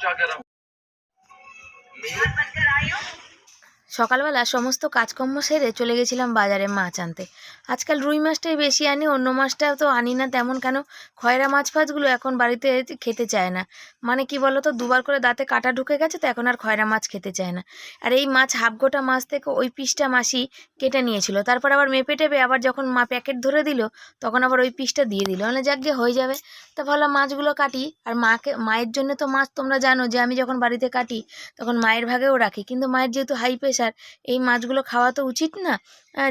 ಸಾಧ್ಯವಾಗುತ್ತದೆ সকালবেলা সমস্ত কাজকর্ম সেরে চলে গেছিলাম বাজারে মাছ আনতে। আজকাল রুই মাছটাই বেশি আনি, অন্য মাছটা তো আনি না তেমন কেন? খয়রা মাছ ফাছগুলো এখন বাড়িতে খেতে চায় না। মানে কি বলো তো দুবার করে দাঁতে কাটা ঢুকে গেছে তো এখন আর খয়রা মাছ খেতে চায় না। আর এই মাছ হাফ গোটা মাছ থেকে ওই পিসটা মাসি কেটে নিয়েছিল। তারপর আবার মেপে টেপে আবার যখন মা প্যাকেট ধরে দিল, তখন আবার ওই পিসটা দিয়ে দিল। মানে যাক হয়ে যাবে। তা ভাবলাম, মাছগুলো কাটি। আর মাকে, মায়ের জন্য তো মাছ তোমরা জানো যে আমি যখন বাড়িতে কাটি, তখন মায়ের ভাগেও রাখি। কিন্তু মায়ের যেহেতু হাই প্রেশার এই মাছগুলো খাওয়া তো উচিত না।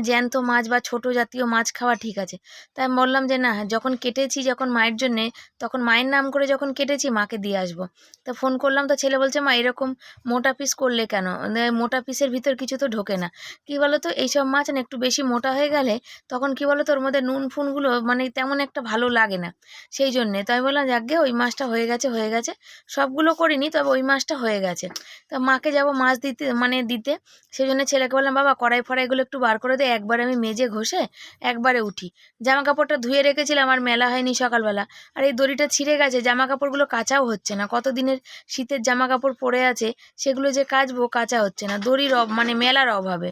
জ্যান্ত মাছ বা ছোট জাতীয় মাছ খাওয়া ঠিক আছে। তাই বললাম যে, না, যখন কেটেছি, যখন মায়ের জন্যে, তখন মায়ের নাম করে যখন কেটেছি, মাকে দিয়ে আসব। তো ফোন করলাম, তো ছেলে বলছে, মা, এরকম মোটা পিস করলে কেন? মানে মোটা পিসের ভিতর কিছু তো ঢোকে না। কী বলো তো এইসব মাছ না একটু বেশি মোটা হয়ে গেলে তখন কী বলো তো ওর মধ্যে নুন ফুনগুলো মানে তেমন একটা ভালো লাগে না। সেই জন্যে তো আমি বললাম, যাকে ওই মাছটা হয়ে গেছে হয়ে গেছে। সবগুলো করিনি, তবে ওই মাছটা হয়ে গেছে। তা মাকে যাব মাছ দিতে মানে দিতে। সেই জন্য ছেলেকে বললাম, বাবা, কড়াই ফড়াইগুলো একটু বার করে দে, একবার আমি মেজে ঘষে একবারে উঠি। জামা কাপড়টা ধুয়ে রেখেছিলাম, আর মেলা হয়নি সকালবেলা। আর এই দড়িটা ছিঁড়ে গেছে জামা কাপড়গুলো কাচাও হচ্ছে না। কত দিনের শীতের জামা কাপড় পরে আছে, সেগুলো যে কাচবো কাচা হচ্ছে না, দড়ির অভ মানে মেলার অভাবে।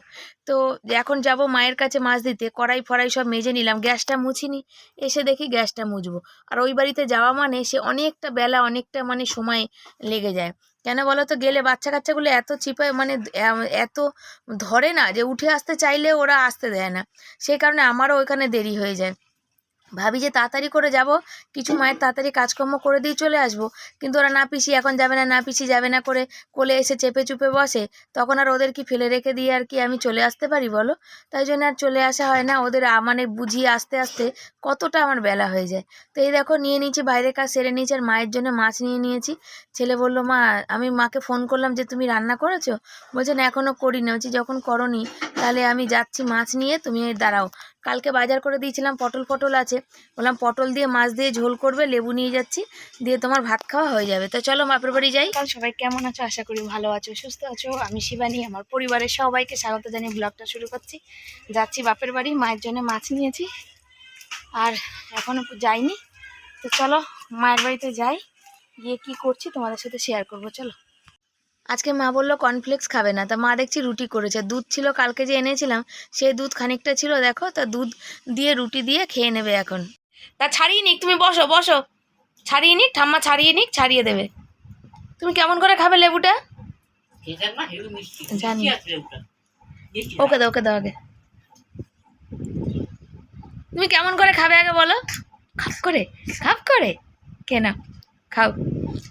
তো এখন যাব মায়ের কাছে মাছ দিতে, কড়াই ফড়াই সব মেজে নিলাম, গ্যাসটা মুছিনি, এসে দেখি গ্যাসটা মুছবো। আর ওই বাড়িতে যাওয়া মানে সে অনেকটা বেলা, অনেকটা মানে সময় লেগে যায়। কেন বলো তো গেলে বাচ্চা কাচ্চাগুলো এত চিপায় মানে এত ধরে না যে উঠে আসতে চাইলে ওরা আসতে দেয় না। সেই কারণে আমারও ওইখানে দেরি হয়ে যায়। ভাবি যে তাড়াতাড়ি করে যাব, কিছু মায়ের তাড়াতাড়ি কাজকর্ম করে দিয়ে চলে আসব। কিন্তু ওরা না পিসি, এখন যাবে না না পিসি যাবে না করে কোলে এসে চেপে চুপে বসে। তখন আর ওদের কি ফেলে রেখে দিয়ে আর কি আমি চলে আসতে পারি বলো? তাই জন্য আর চলে আসা হয় না, ওদের মানে বুঝিয়ে আস্তে আস্তে কতটা আমার বেলা হয়ে যায়। তো এই দেখো, নিয়ে নিয়েছি বাইরে কাজ সেরে নিয়েছি আর মায়ের জন্য মাছ নিয়ে নিয়েছি। ছেলে বলল, মা, আমি মাকে ফোন করলাম যে তুমি রান্না করেছ? বলছে, না এখনও করি না বলছি, যখন করনি, তাহলে আমি যাচ্ছি মাছ নিয়ে, তুমি দাঁড়াও। কালকে বাজার করে দিয়েছিলাম পটল পটল আছে বললাম, পটল দিয়ে মাছ দিয়ে ঝোল করবে, লেবু নিয়ে যাচ্ছি, দিয়ে তোমার ভাত খাওয়া হয়ে যাবে। তো চলো বাপের বাড়ি যাই। সবাই কেমন আছো? আশা করি ভালো আছো, সুস্থ আছো। আমি শিবানী, আমার পরিবারের সবাইকে স্বাগত জানিয়ে ব্লগটা শুরু করছি। যাচ্ছি বাপের বাড়ি, মায়ের জন্য মাছ নিয়েছি। আর এখনও যাইনি। তো চলো, মায়ের বাড়িতে যাই, গিয়ে কি করছি তোমাদের সাথে শেয়ার করব, চলো। আজকে মা বলল কর্নফ্লেক্স খাবে না। তা মা দেখছি রুটি করেছে। দুধ ছিল, কালকে যে এনেছিলাম সেই দুধ খানিকটা ছিল, দেখো, তা দুধ দিয়ে রুটি দিয়ে খেয়ে নেবে এখন। তা ছাড়িয়ে নিক, তুমি বসো বসো। ছাড়িয়ে নিক, ঠাম্মা ছাড়িয়ে নিক, ছাড়িয়ে দেবে। তুমি কেমন করে খাবে লেবুটা? জানি। ওকে দাও ওকে দাও আগে। তুমি কেমন করে খাবে আগে বলো? খাপ করে খাপ করে। কেনা, খাও।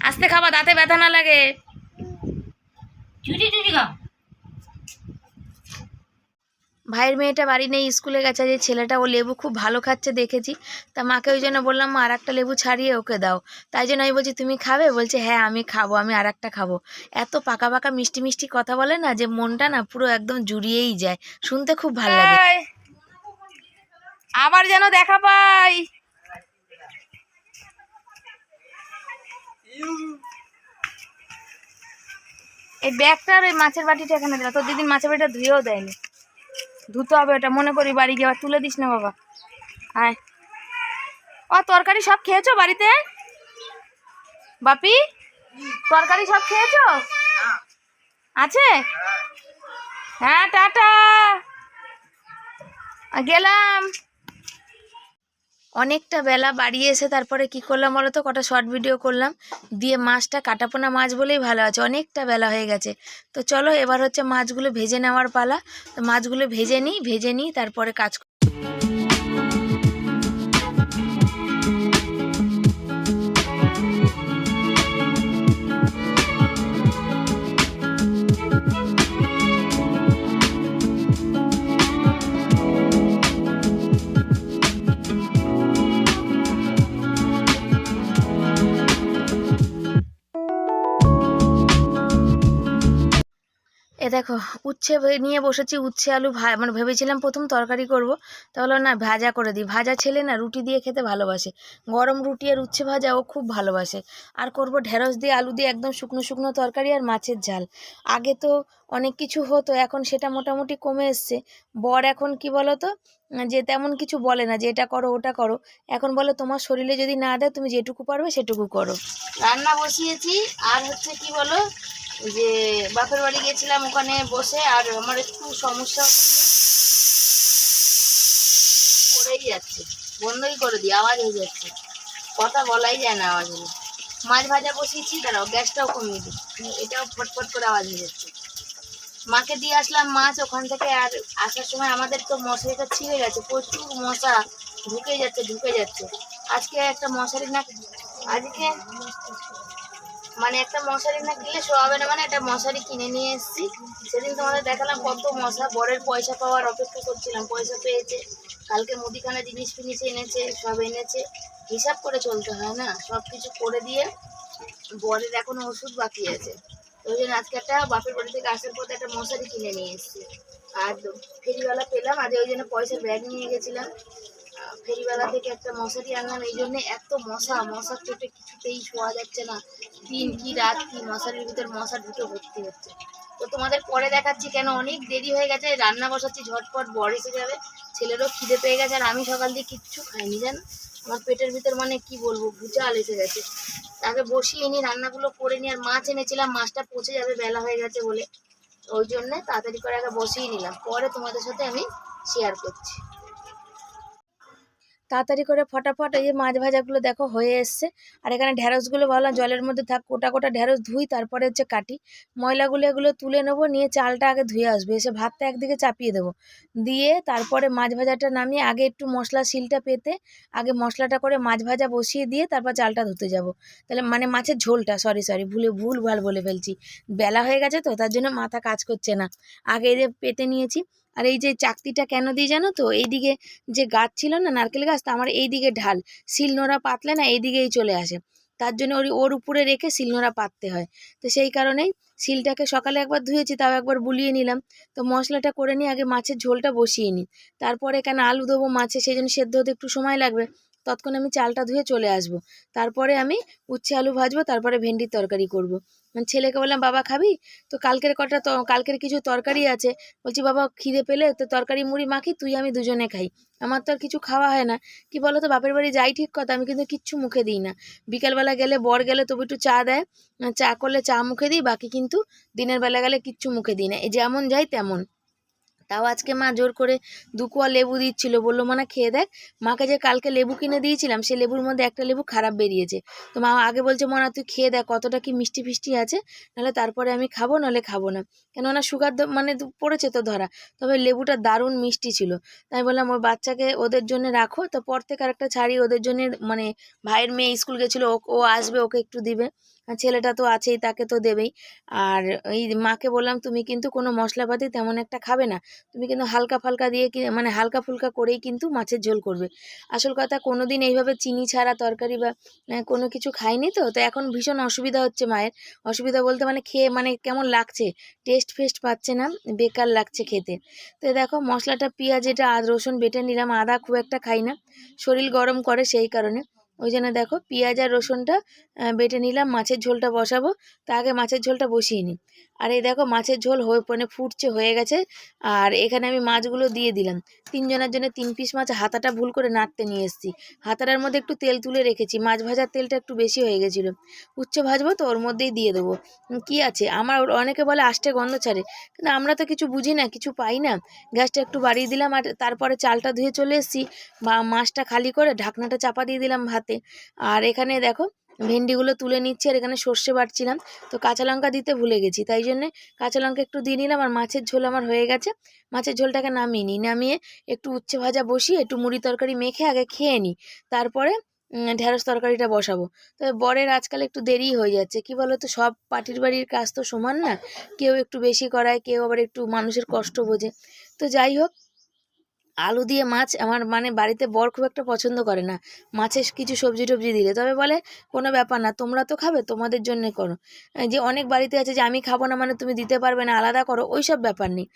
আস্তে খাবা, দাঁতে ব্যথা না লাগে। ভাইয়ের মেয়েটা বাড়ি নেই স্কুলে গেছে যে ছেলেটা ও লেবু খুব ভালো খাচ্ছে দেখেছি। তা মাকে ওই জন্য বললাম মা আর একটা লেবু ছাড়িয়ে ওকে দাও। তাই জন্য আমি বলছি তুমি খাবে? বলছে হ্যাঁ আমি খাব আমি আর একটা খাব। এত পাকা পাকা মিষ্টি মিষ্টি কথা বলে না যে মনটা না পুরো একদম জুড়িয়েই যায়। শুনতে খুব ভালো লাগে। আবার যেন দেখা পাই। এই ব্যাগটা আর ওই মাছের বাটিটা এখানে দিল তোর দিদিন মাছের বাটিটা ধুয়েও দেয়নি। ধুতে হবে ওটা, মনে করি বাড়ি গিয়ে আবার তুলে দিস না বাবা। হ্যাঁ ও, তরকারি সব খেয়েছো বাড়িতে? বাপি, তরকারি সব খেয়েছো? আছে? হ্যাঁ টাটা। গেলাম। অনেকটা বেলা বাড়ি এসে তারপরে কি করলাম বলো তো? কটা শর্ট ভিডিও করলাম। দিয়ে মাছটা কাটাপোনা মাছ বলেই ভালো আছে, অনেকটা বেলা হয়ে গেছে। তো চলো এবার হচ্ছে মাছগুলো ভেজে নেওয়ার পালা। তো মাছগুলো ভেজে নিই ভেজে নিই, তারপরে কাজ এ দেখো, উচ্ছে নিয়ে বসেছি উচ্ছে, আলু ভা মানে ভেবেছিলাম প্রথম তরকারি করব। তাহলে না, ভাজা করে দিই। ভাজা ছেলে না রুটি দিয়ে খেতে ভালোবাসে। গরম রুটি আর উচ্ছে ভাজা ও খুব ভালোবাসে। আর করব ঢেঁড়স দিয়ে আলু দিয়ে একদম শুকনো শুকনো তরকারি আর মাছের ঝাল। আগে তো অনেক কিছু হতো, এখন সেটা মোটামুটি কমে এসছে। বর এখন কি বলো তো যে তেমন কিছু বলে না, যে এটা করো, ওটা করো। এখন বলে, তোমার শরীরে যদি না দেয়, তুমি যেটুকু পারবে, সেটুকু করো। রান্না বসিয়েছি, আর হচ্ছে কি বলো যে বাপের বাড়ি গেছিলাম ওখানে বসে, আর আমার একটু সমস্যা পড়েই যাচ্ছে। বন্ধই করে দিই, আওয়াজ হয়ে যাচ্ছে। কথা বলাই যায় না আওয়াজ। হলে মাছ ভাজা বসিয়েছি, দাঁড়াও, গ্যাসটাও কমিয়ে দিই। এটাও ফটফট করে আওয়াজ হয়ে যাচ্ছে। মাকে দিয়ে আসলাম মাছ ওখান থেকে, আর আসার সময় আমাদের তো মশারিটা ছিঁড়ে গেছে, প্রচুর মশা ঢুকে যাচ্ছে ঢুকে যাচ্ছে। আজকে একটা মশারি না আজকে মানে একটা মশারি না কিনলে শোয়াবে না মানে একটা মশারি কিনে নিয়ে এসেছি। সেদিন তোমাদের দেখালাম কত মশা, বরের পয়সা পাওয়ার অপেক্ষা করছিলাম, পয়সা পেয়েছে। কালকে মুদিখানা জিনিস ফিনিস এনেছে, সব এনেছে। হিসাব করে চলতে হয় না, সব কিছু করে দিয়ে বরের এখনও ওষুধ বাকি আছে। ওই জন্য আজকে একটা বাপের বাড়ি থেকে আসার পথে একটা মশারি কিনে নিয়ে এসেছি। আর ফেরিওয়ালা পেলাম, আজ ওই জন্য পয়সার ব্যাগ নিয়ে গেছিলাম। ফেরিওয়ালা থেকে একটা মশারি আনলাম, এই জন্য এত মশা, মশার চোটে কিছুতেই শোয়া যাচ্ছে না। দিন কি, রাত কি, মশারির ভিতর মশা ঢুকে ভর্তি হচ্ছে। তো তোমাদের পরে দেখাচ্ছি কেন অনেক দেরি হয়ে গেছে, রান্না বসাচ্ছি ঝটপট, বর এসে যাবে, ছেলেরও খিদে পেয়ে গেছে, আর আমি সকাল দিয়ে কিচ্ছু খাইনি, জানো? আমার পেটের ভিতর মানে কি বলব, ভুচাল এসে গেছে। তাকে বসিয়ে নি রান্নাগুলো করে নি আর মাছ এনেছিলাম, মাছটা পচে যাবে, বেলা হয়ে গেছে বলে। ওই জন্য তাড়াতাড়ি করে আগে বসিয়ে নিলাম, পরে তোমাদের সাথে আমি শেয়ার করছি। তাড়াতাড়ি করে ফটাফট এই মাছ ভাজাগুলো দেখো হয়ে এসছে। আর এখানে ঢ্যাঁড়সগুলো ভাবলাম জলের মধ্যে থাক, কোটা কোটা ঢ্যাঁড়স ধুই, তারপরে হচ্ছে কাটি। ময়লাগুলো এগুলো তুলে নেব, নিয়ে চালটা আগে ধুয়ে আসবে। এসে ভাতটা একদিকে চাপিয়ে দেবো। দিয়ে তারপরে মাছ ভাজাটা নামিয়ে আগে একটু মশলা শিলটা পেতে, আগে মশলাটা করে মাছ ভাজা বসিয়ে দিয়ে তারপর চালটা ধুতে যাব। তাহলে মানে মাছের ঝোলটা সরি সরি ভুলে, ভুল ভালো বলে ফেলছি। বেলা হয়ে গেছে তো, তার জন্য মাথা কাজ করছে না। আগে যে পেতে নিয়েছি আর এই যে চাকতিটা কেন দিই জানো তো? এইদিকে যে গাছ ছিল না, নারকেল গাছ, তা আমার এই দিকে ঢাল। শিলনোড়া পাতলে না এই দিকেই চলে আসে। তার জন্য ওর ওর উপরে রেখে শিলনোড়া পাততে হয়। তো সেই কারণেই শিলটাকে সকালে একবার ধুয়েছি, তাও একবার বুলিয়ে নিলাম। তো মশলাটা করে নিয়ে আগে মাছের ঝোলটা বসিয়ে নিই। তারপরে এখানে আলু দেবো মাছে, সেই জন্য সেদ্ধ হতে একটু সময় লাগবে। ততক্ষণ আমি চালটা ধুয়ে চলে আসব। তারপরে আমি উচ্ছে আলু ভাজবো, তারপরে ভেন্ডির তরকারি করব। ছেলেকে বললাম, বাবা, খাবি? তো কালকের কটা কালকের কিছু তরকারি আছে। বলছি, বাবা, খিদে পেলে তো তরকারি, মুড়ি মাখি, তুই আমি দুজনে খাই। আমার তো আর কিছু খাওয়া হয় না। কি বলো তো বাপের বাড়ি যাই ঠিক কথা, আমি কিন্তু কিচ্ছু মুখে দিই না। বিকালবেলা গেলে, বর গেলে তবু একটু চা দেয়। চা করলে চা মুখে দিই, বাকি কিন্তু দিনের বেলা গেলে কিচ্ছু মুখে দিই না। এই যেমন যাই তেমন। তাও আজকে মা জোর করে দু দুকুয়া লেবু দিচ্ছিল। বলল মানে খেয়ে দেখ। মাকে যে কালকে লেবু কিনে দিয়েছিলাম, সে লেবুর মধ্যে একটা লেবু খারাপ বেরিয়েছে। তো মা আগে বলছে মনা তুই খেয়ে দেখ, কতটা কি মিষ্টি ফিষ্টি আছে, নাহলে তারপরে আমি খাব, নাহলে খাব না। কেননা সুগার মানে পড়েছে তো ধরা, তবে লেবুটা দারুণ মিষ্টি ছিল। তাই বললাম, ওই বাচ্চাকে ওদের জন্য রাখো, তো পর থেকে আরেকটা ছাড়ি ওদের জন্য মানে ভাইয়ের মেয়ে স্কুল গেছিল ও- আসবে, ওকে একটু দিবে। ছেলেটা তো আছেই, তাকে তো দেবেই। আর এই মাকে বললাম, তুমি কিন্তু কোনো মশলাপাতি তেমন একটা খাবে না। তুমি কিন্তু হালকা ফালকা দিয়ে মানে হালকা ফুলকা করেই কিন্তু মাছের ঝোল করবে। আসল কথা কোনো দিন এইভাবে চিনি ছাড়া তরকারি বা কোনো কিছু খাইনি তো? তো এখন ভীষণ অসুবিধা হচ্ছে মায়ের। অসুবিধা বলতে মানে খেয়ে মানে কেমন লাগছে? টেস্ট ফেস্ট পাচ্ছে না, বেকার লাগছে খেতে। তো দেখো, মশলাটা, পেঁয়াজ, এটা আদ রসুন বেটে নিলাম, আদা খুব একটা খাই না। শরীর গরম করে সেই কারণে। ওই জন্য দেখো পেঁয়াজ আর রসুনটা বেটে নিলাম, মাছের ঝোলটা বসাবো, তা আগে মাছের ঝোলটা বসিয়ে নিই। আর এই দেখো মাছের ঝোল হয়ে মানে ফুটছে, হয়ে গেছে। আর এখানে আমি মাছগুলো দিয়ে দিলাম। তিনজনের জন্য তিন পিস মাছ, হাতাটা ভুল করে নাড়তে নিয়ে এসেছি। হাতাটার মধ্যে একটু তেল তুলে রেখেছি, মাছ ভাজার তেলটা একটু বেশি হয়ে গেছিল। উচ্ছে ভাজবো তো ওর মধ্যেই দিয়ে দেবো। কি আছে? আমার অনেকে বলে আষ্টে গন্ধ ছাড়ে। কিন্তু আমরা তো কিছু বুঝি না, কিছু পাই না। গ্যাসটা একটু বাড়িয়ে দিলাম আর তারপরে চালটা ধুয়ে চলে এসেছি। বা মাছটা খালি করে ঢাকনাটা চাপা দিয়ে দিলাম ভাতে আর এখানে দেখো ভেন্ডিগুলো তুলে নিচ্ছি আর এখানে সর্ষে বাটছিলাম। তো কাঁচা লঙ্কা দিতে ভুলে গেছি, তাই জন্যে কাঁচা লঙ্কা একটু দিয়ে নিলাম আর মাছের ঝোল আমার হয়ে গেছে। মাছের ঝোলটাকে নামিয়ে নিই, নামিয়ে একটু উচ্ছে ভাজা বসিয়ে একটু মুড়ি তরকারি মেখে আগে খেয়ে নিই। তারপরে ঢেঁড়স তরকারিটা বসাবো। তবে বরের আজকাল একটু দেরি হয়ে যাচ্ছে, কি বলো তো সব পাটির বাড়ির কাজ তো সমান না। কেউ একটু বেশি করায়, কেউ আবার একটু মানুষের কষ্ট বোঝে। তো যাই হোক আলু দিয়ে মাছ আমার মানে বাড়িতে বর খুব একটা পছন্দ করে না। মাছের কিছু সবজি টবজি দিলে। তবে বলে, কোনো ব্যাপার না, তোমরা তো খাবে, তোমাদের জন্যে করো। যে অনেক বাড়িতে আছে যে, আমি খাব না মানে তুমি দিতে পারবে না, আলাদা করো। ওই সব ব্যাপার নেই।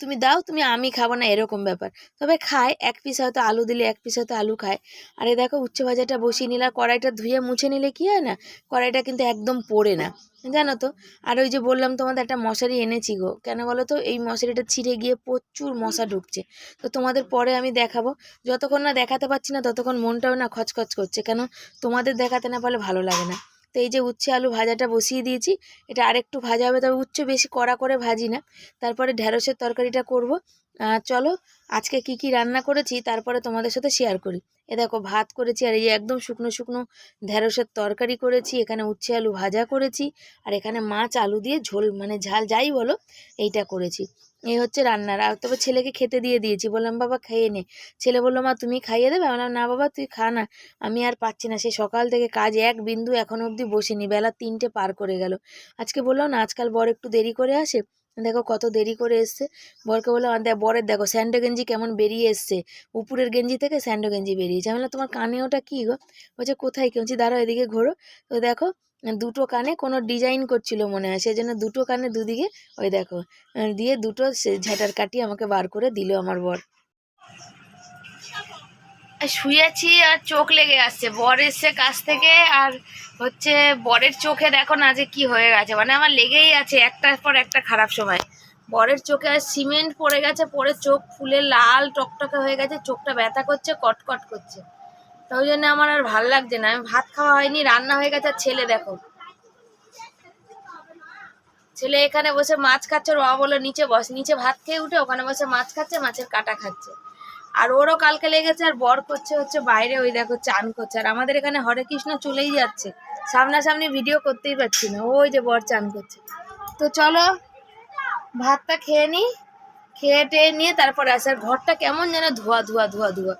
তুমি দাও, তুমি আমি খাব না, এরকম ব্যাপার। তবে খায়, এক পিস হয়তো আলু দিলে এক পিস হয়তো আলু খায়। আর দেখো উচ্ছে ভাজাটা বসিয়ে নিলে কড়াইটা ধুয়ে মুছে নিলে কি হয় না? কড়াইটা কিন্তু একদম পড়ে না। জানো তো? আর ওই যে বললাম তোমাদের একটা মশারি এনেছি গো। কেন বলো তো? এই মশারিটা ছিঁড়ে গিয়ে প্রচুর মশা ঢুকছে। তো তোমাদের পরে আমি দেখাবো। যতক্ষণ না দেখাতে পারছি না, ততক্ষণ মনটাও না খচখচ করছে। কেন? তোমাদের দেখাতে না পারলে ভালো লাগে না। তো এই যে উচ্ছে আলু ভাজাটা বসিয়ে দিয়েছি। এটা আরেকটু ভাজা হবে, তবে উচ্ছে বেশি কড়া করে ভাজি না। তারপরে ঢ্যাঁড়সের তরকারিটা করব। চলো, আজকে কি কি রান্না করেছি, তারপরে তোমাদের সাথে শেয়ার করি। এ দেখো ভাত করেছি, আর এই একদম শুকনো শুকনো ঢ্যাঁড়সের তরকারি করেছি, এখানে উচ্ছে আলু ভাজা করেছি, আর এখানে মাছ আলু দিয়ে ঝোল মানে ঝাল যাই বলো, এইটা করেছি। এই হচ্ছে রান্নার, আর তবে ছেলেকে খেতে দিয়ে দিয়েছি, বললাম, বাবা, খেয়ে নে। ছেলে বলল, মা, তুমি খাইয়ে দেবে? বললাম, না বাবা, তুই খা না, আমি আর পাচ্ছি না। সেই সকাল থেকে কাজ এক বিন্দু এখনও অবধি বসিনি, বেলা তিনটে পার করে গেল। আজকে বললাম, না, আজকাল বর একটু দেরি করে আসে। দেখো কত দেরি করে এসছে। বরকে বললাম "আর বরের দেখো, স্যান্ডো গেঞ্জি কেমন বেরিয়ে এসছে। উপরের গেঞ্জি থেকে স্যান্ডো গেঞ্জি বেরিয়েছে। আমি তোমার কানে ওটা কী গো? বলছে, কোথায় কেউ দাঁড়াও, এদিকে ঘোরো। তো দেখো, দুটো কানে কোনো ডিজাইন করছিল মনে হয়, সেই জন্য দুটো কানে দুদিকে, ওই দেখো, দিয়ে দুটো ঝাঁটার কাটি আমাকে বার করে দিল আমার বর। শুয়েছি আর চোখ লেগে আসছে বর এসছে কাছ থেকে আর হচ্ছে বরের চোখে দেখো না যে কি হয়ে গেছে। মানে আমার লেগেই আছে একটার পর একটা খারাপ সময়। বরের চোখে আর সিমেন্ট পড়ে গেছে পরে চোখ ফুলে লাল টকটকে হয়ে গেছে, চোখটা ব্যথা করছে, কটকট করছে। তো ওই জন্য আমার আর ভালো লাগছে না। আমি ভাত খাওয়া হয়নি, রান্না হয়ে গেছে। আর ছেলে দেখো, ছেলে এখানে বসে মাছ খাচ্ছে। ওর বাবা নিচে বস, নিচে ভাত খেয়ে উঠে ওখানে বসে মাছ খাচ্ছে, মাছের কাটা খাচ্ছে। আর ওরও কালকে লেগেছে, আর বর করছে হচ্ছে বাইরে ওই দেখো চান করছে। আর আমাদের এখানে হরে কৃষ্ণ চলেই যাচ্ছে। সামনাসামনি ভিডিও করতেই পারছি না। ওই যে বর চান করছে। তো চলো, ভাতটা খেয়ে নিই খেয়ে টেয়ে নিয়ে তারপরে আসে। আর ঘরটা কেমন যেন ধোয়া ধোয়া ধোয়া ধোয়া।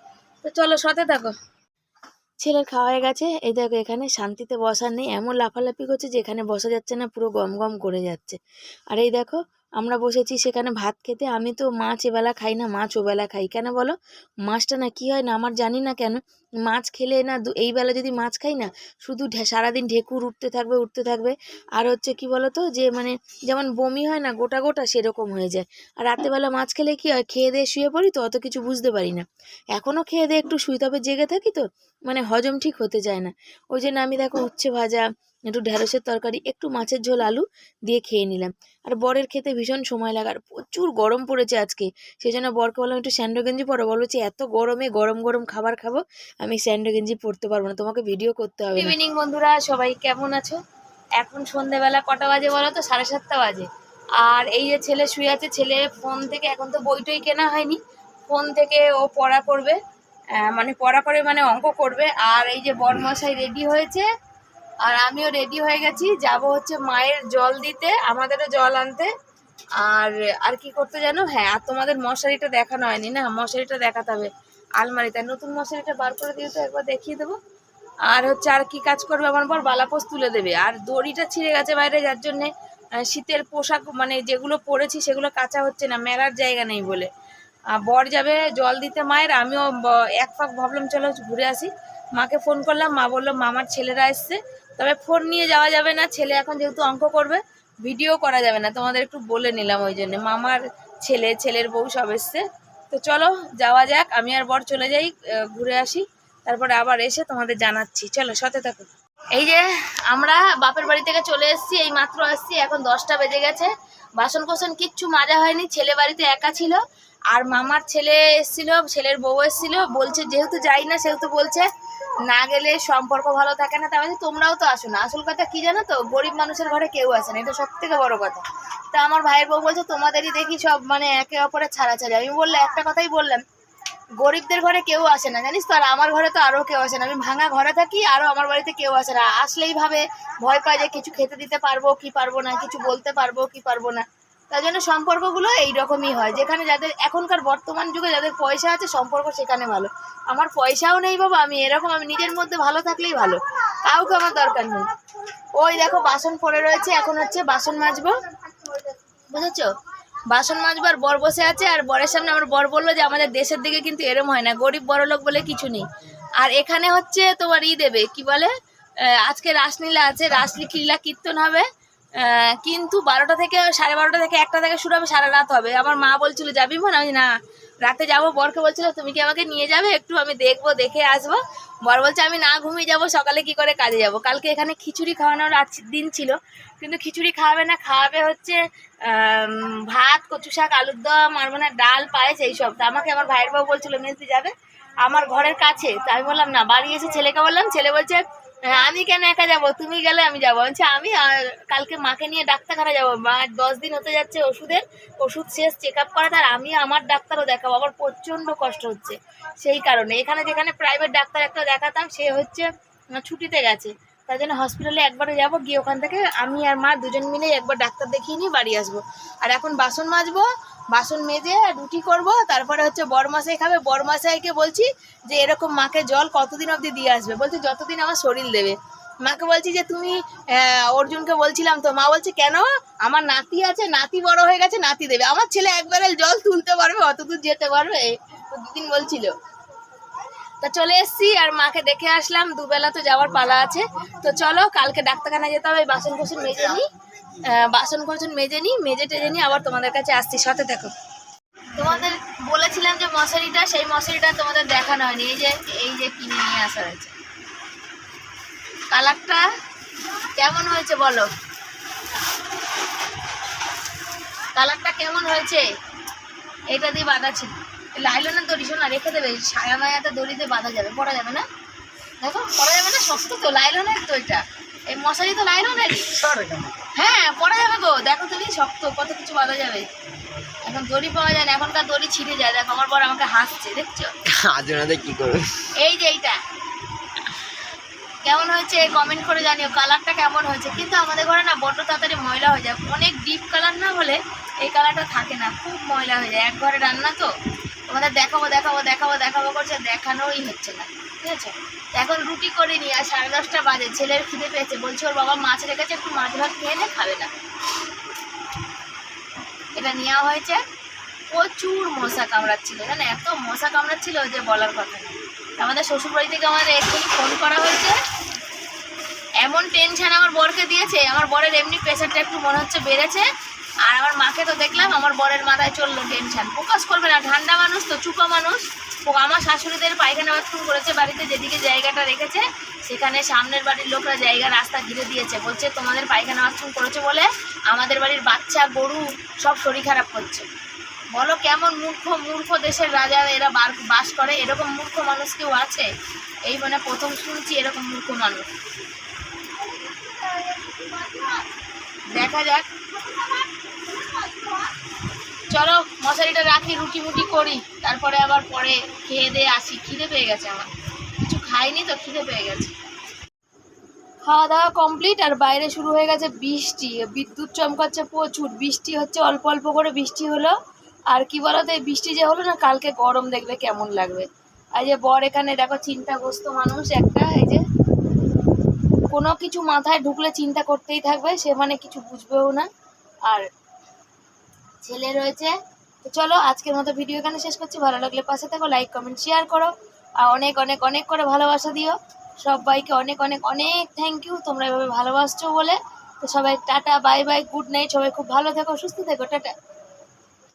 তো চলো, সাথে থাকো। ছেলের খাওয়া হয়ে গেছে। এই দেখো, এখানে শান্তিতে বসার নেই। এমন লাফালাফি করছে যে এখানে বসা যাচ্ছে না, পুরো গম গম করে যাচ্ছে। আর এই দেখো আমরা বসেছি সেখানে ভাত খেতে। আমি তো মাছ এবেলা খাই না, মাছ ওবেলা খাই। কেন বলো? মাছটা না কি হয় না আমার জানি না কেন। মাছ খেলে না এই বেলা যদি মাছ খাই না, শুধু সারাদিন ঢেকুর উঠতে থাকবে উঠতে থাকবে। আর হচ্ছে কি বলো তো যে মানে যেমন বমি হয় না, গোটা গোটা সেরকম হয়ে যায়। আর রাত্রেবেলা মাছ খেলে কি হয়, খেয়ে দিয়ে শুয়ে পড়ি তো অত কিছু বুঝতে পারি না। এখনও খেয়ে দিয়ে একটু শুই, তবে জেগে থাকি তো মানে হজম ঠিক হতে চায় না। ওই জন্য আমি দেখো উচ্ছে ভাজা একটু ঢ্যাঁড়সের তরকারি, একটু মাছের ঝোল, আলু দিয়ে খেয়ে নিলাম। আর বরের খেতে ভীষণ সময় লাগার, প্রচুর গরম পড়েছে আজকে। সেই জন্য বরকে বললাম, একটু স্যান্ডো গেঞ্জি পরো। বলো যে এত গরমে গরম গরম খাবার খাব, আমি স্যান্ডো গেঞ্জি পরতে পারব না। তোমাকে ভিডিও করতে হবে ইভিনিং বন্ধুরা, সবাই কেমন আছো? এখন সন্ধেবেলা কটা বাজে বলো তো? সাড়ে সাতটা বাজে। আর এই যে ছেলে শুয়ে আছে, ছেলে ফোন থেকে, এখন তো বইটই কেনা হয়নি। ফোন থেকে ও পড়া করবে মানে পড়া করে মানে অঙ্ক করবে। আর এই যে বরমশাই রেডি হয়েছে আর আমিও রেডি হয়ে গেছি। যাব হচ্ছে মায়ের জল দিতে, আমাদেরও জল আনতে। আর আর কি করতে জানো? হ্যাঁ আর তোমাদের মশারিটা দেখানো হয়নি না? মশারিটা দেখাতে হবে আলমারিতে। নতুন মশারিটা বার করে দিয়ে তো, একবার দেখিয়ে দেবো। আর হচ্ছে আর কি কাজ করবে? আমার পর বালাপোস তুলে দেবে। আর দড়িটা ছিঁড়ে গেছে বাইরে, যার জন্যে শীতের পোশাক মানে যেগুলো পরেছি, সেগুলো কাঁচা হচ্ছে না, মেলার জায়গা নেই বলে। বর যাবে জল দিতে মায়ের। আমিও এক ফাঁক ভাবলাম, চলো ঘুরে আসি। মাকে ফোন করলাম, মা বলল, মামার ছেলেরা এসছে। তবে ফোন নিয়ে যাওয়া যাবে না, ছেলে এখন যেহেতু অঙ্ক করবে ভিডিও করা যাবে না। তোমাদের একটু বলে নিলাম ওই জন্য। মামার ছেলে, ছেলের বউ সব এসছে। তো চলো, যাওয়া যাক। আমি আর বর চলে যাই ঘুরে আসি। তারপরে আবার এসে তোমাদের জানাচ্ছি। চলো, সাথে থাকো। এই যে, আমরা বাপের বাড়ি থেকে চলে এসেছি, এই মাত্র আসছি, এখন দশটা বেজে গেছে। বাসন কোসন কিচ্ছু মাজা হয়নি, ছেলে বাড়িতে একা ছিল। আর মামার ছেলে এসেছিল, ছেলের বউ এসেছিল, বলছে যেহেতু যাই না, সেহেতু বলছে না গেলে সম্পর্ক ভালো থাকে না, তার মানে তোমরাও তো আসো না। আসল কথা কি জানো তো? গরিব মানুষের ঘরে কেউ আসে না, এটা সব থেকে বড় কথা। তা আমার ভাইয়ের বউ বলছে, তোমাদেরই দেখি সব মানে একে অপরের ছাড়াছাড়ি। আমি বললে, একটা কথাই বললাম, গরিবদের ঘরে কেউ আসে না, জানিস তো? আর আমার ঘরে তো আরও কেউ আসে না। আমি ভাঙা ঘরে থাকি আরও আমার বাড়িতে কেউ আসে না। আসলেই ভাবে ভয় পায় যে কিছু খেতে দিতে পারব কি পারব না, কিছু বলতে পারব কি পারব না। তাই জন্য সম্পর্কগুলো এইরকমই হয়। যেখানে যাদের এখনকার বর্তমান যুগে যাদের পয়সা আছে, সম্পর্ক সেখানে ভালো। আমার পয়সাও নেই বাবা, আমি এরকম, আমি নিজের মধ্যে ভালো থাকলেই ভালো। কাউকে আমার দরকার নেই। ওই দেখো, বাসন পড়ে রয়েছে, এখন হচ্ছে বাসন মাজবো। বুঝেছ? বাসন মাজবার বর বসে আছে, আর বরের সামনে আমার বর বলল যে, আমাদের দেশের দিকে কিন্তু এরম হয় না, গরিব বড় লোক বলে কিছু নেই। আর এখানে হচ্ছে তোমার ই দেবে, কি বলে? আজকে রাসলীলা আছে রাসলীলা কীর্তন হবে। কিন্তু বারোটা থেকে সাড়ে বারোটা থেকে একটা থেকে শুরু হবে, সারা রাত হবে। আমার মা বলছিল, যাবি বোন আমি না, রাতে যাব। বরকে বলছিল, তুমি কি আমাকে নিয়ে যাবে? একটু আমি দেখব, দেখে আসব। বর বলছে, আমি না ঘুমিয়ে যাব, সকালে কি করে কাজে যাব? কালকে এখানে খিচুড়ি খাওয়ানোর দিন ছিল, কিন্তু খিচুড়ি খাওয়াবে না, খাওয়াবে হচ্ছে ভাত, কচু শাক, আলুর দম, আর মানে ডাল, পায়েস এইসব তো আমাকে আমার ভাইয়ের বাবু বলছিল মেসি যাবে আমার ঘরের কাছে। তো আমি বললাম, না, বাড়ি এসে ছেলেকে বললাম, ছেলে বলছে "হ্যাঁ, আমি কেন একা যাব? তুমি গেলে আমি যাব। বলছি আমি কালকে মাকে নিয়ে ডাক্তারখানা যাব। দশ দিন হতে যাচ্ছে ওষুধের ওষুধ শেষ চেক আপ করাতে আর আমি আমার ডাক্তারও দেখাবো। আমার প্রচণ্ড কষ্ট হচ্ছে সেই কারণে। এখানে যেখানে প্রাইভেট ডাক্তার একটা দেখাতাম সে হচ্ছে ছুটিতে গেছে। তাই জন্য হসপিটালে একবারে যাব, গিয়ে ওখান থেকে আমি আর মা দুজন মিলে একবার ডাক্তার দেখিয়ে নিয়ে বাড়ি আসব। আর এখন বাসন মাজবো, বাসন মেজে রুটি করব, তারপরে হচ্ছে বরমাসাই খাবে। বরমাসাইকে বলছি যে, এরকম মাকে জল কতদিন অবধি দিয়ে আসবে? বলছে, যতদিন আমার শরীর দেবে। মাকে বলছি যে, তুমি অর্জুনকে বলছিলাম তো। মা বলছে, কেন? আমার নাতি আছে, নাতি বড় হয়ে গেছে, নাতি দেবে। আমার ছেলে এক ব্যারেল জল তুলতে পারবে, অতদূর যেতে পারবে দুদিন বলছিল। তা চলে এসছি আর মাকে দেখে আসলাম, দুবেলা তো যাওয়ার পালা আছে। তো চলো, কালকে ডাক্তারখানা যেতে হবে বাসন কোসন মেজে নিই বাসন কোসন মেজে নিই মেজে টেজে নিই আবার তোমাদের কাছে আসছি, সাথে দেখো। তোমাদের বলেছিলাম যে মশারিটা, সেই মশারিটা তোমাদের দেখানো হয়নি। এই যে এই যে কিনে নিয়ে আসা হয়েছে। কালারটা কেমন হয়েছে বলো? কালারটা কেমন হয়েছে? এটা দিয়ে বাঁধা ছিল লাইলনের দড়ি শোনা রেখে দেবে ছায়া মায়াতে দড়ি দিয়ে বাঁধা যাবে পড়া যাবে না। দেখো পড়া যাবে না শক্ত তো লাইলনের তো এটা। এই মশারি তো লাইলনেরই হ্যাঁ পড়া যাবে গো দেখো তুমি শক্ত কত কিছু বাঁধা যাবে। এখন দড়ি পাওয়া যায় না এখনকার দড়ি ছিঁড়ে যায় দেখো আমার বর আমাকে হাসছে দেখছ? আজ ওনাদের কি করবে? এই যে এইটা। কেমন হয়েছে কমেন্ট করে জানিও কালারটা কেমন হয়েছে? কিন্তু আমাদের ঘরে না বড্ড তাড়াতাড়ি ময়লা হয়ে যায়। অনেক ডিপ কালার না হলে এই কালারটা থাকে না খুব ময়লা হয়ে যায়। এক ঘরে রান্না তো তোমাদের দেখাবো দেখাবো দেখাবো দেখাবো করছে, দেখানোই হচ্ছে না, ঠিক আছে? এখন রুটি করে নিই আর সাড়ে দশটা বাজে, ছেলের খিদে পেয়েছে, বলছে ওর বাবা মাছ রেখেছে, একটু মাছ ভাত খেয়ে নে, খাবে না। এটা নেওয়া হয়েছে, প্রচুর মশা কামড়াচ্ছিল, জানো, এত মশা কামড়াচ্ছিল যে বলার কথা আমাদের শ্বশুরবাড়ি থেকে আমাদের এক্ষুনি ফোন করা হয়েছে। এমন টেনশন আমার বরকে দিয়েছে, আমার বরের এমনি প্রেশারটা একটু মনে হচ্ছে বেড়েছে আর আমার মাকে তো দেখলাম, আমার বরের মাথায় চলল টেনশান ফোকাস করবে না, ঠান্ডা মানুষ তো, চুপা মানুষ। আমার শাশুড়িদের পায়খানা বাথরুম করেছে, বাড়িতে যেদিকে জায়গাটা রেখেছে, সেখানে সামনের বাড়ির লোকরা জায়গা রাস্তা ঘিরে দিয়েছে। বলছে, তোমাদের পায়খানা বাথরুম করেছে বলে আমাদের বাড়ির বাচ্চা, গরু সব শরীর খারাপ করছে। বলো কেমন মূর্খ মূর্খ দেশের রাজা এরা বাস করে? এরকম মূর্খ মানুষ কেউ আছে? এই মানে প্রথম শুনছি এরকম মূর্খ মানুষ। দেখা যাক। চলো মশারিটা রাখি রুটি মুটি করি। তারপরে আবার পরে খেয়ে দিয়ে আসি। খিদে পেয়ে গেছে আমার। কিছু খাইনি তো, খিদে পেয়ে গেছে। খাওয়া দাওয়া কমপ্লিট আর বাইরে শুরু হয়ে গেছে বৃষ্টি। বিদ্যুৎ চমকাচ্ছে প্রচুর। বৃষ্টি হচ্ছে অল্প অল্প করে বৃষ্টি হলো। আর কি বলতো, এই বৃষ্টি যে হলো না, কালকে গরম দেখবে কেমন লাগবে। আর যে বর এখানে, দেখো চিন্তাগ্রস্ত মানুষ একটা, এই যে কোনো কিছু মাথায় ঢুকলে চিন্তা করতেই থাকবে, সে মানে কিছু বুঝবেও না। আর ছেলে রয়েছে। তো চলো, আজকের মতো ভিডিও এখানে শেষ করছি। ভালো লাগলে পাশে থাকো লাইক কমেন্ট শেয়ার করো। আর অনেক অনেক অনেক করে ভালোবাসা দিও। সবাইকে অনেক অনেক অনেক থ্যাংক ইউ তোমরা এভাবে ভালোবাসছো বলে। তো সবাই tata bye bye good night সবাই খুব ভালো থেকো, সুস্থ থেকো, টাটা।